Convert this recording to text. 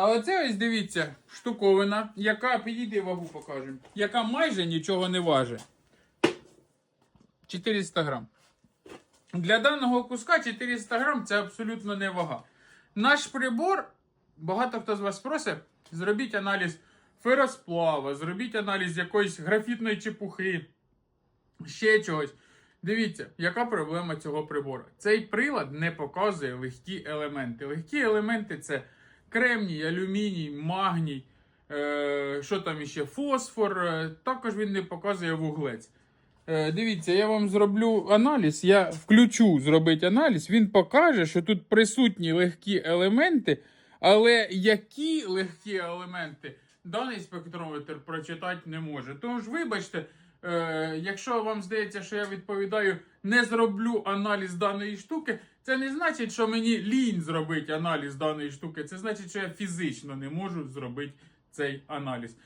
А оце ось дивіться, штуковина, яка, підійди вагу покажемо, яка майже нічого не важить. 400 грам. Для даного куска 400 грам це абсолютно не вага. Наш прибор, багато хто з вас просить, зробіть аналіз феросплава, зробіть аналіз якоїсь графітної чепухи, ще чогось. Дивіться, яка проблема цього прибору. Цей прилад не показує легкі елементи. Легкі елементи це кремній, алюміній, магній, е, що там іще, фосфор. е, також він не показує вуглець. Е, дивіться, я вам зроблю аналіз. Я включу зробити аналіз. Він покаже, що тут присутні легкі елементи, але які легкі елементи даний спектрометр прочитати не може. Тож, вибачте, е, якщо вам здається, що я відповідаю, не зроблю аналіз даної штуки, це не значить, що мені лінь зробити аналіз даної штуки. Це значить, що я фізично не можу зробити цей аналіз.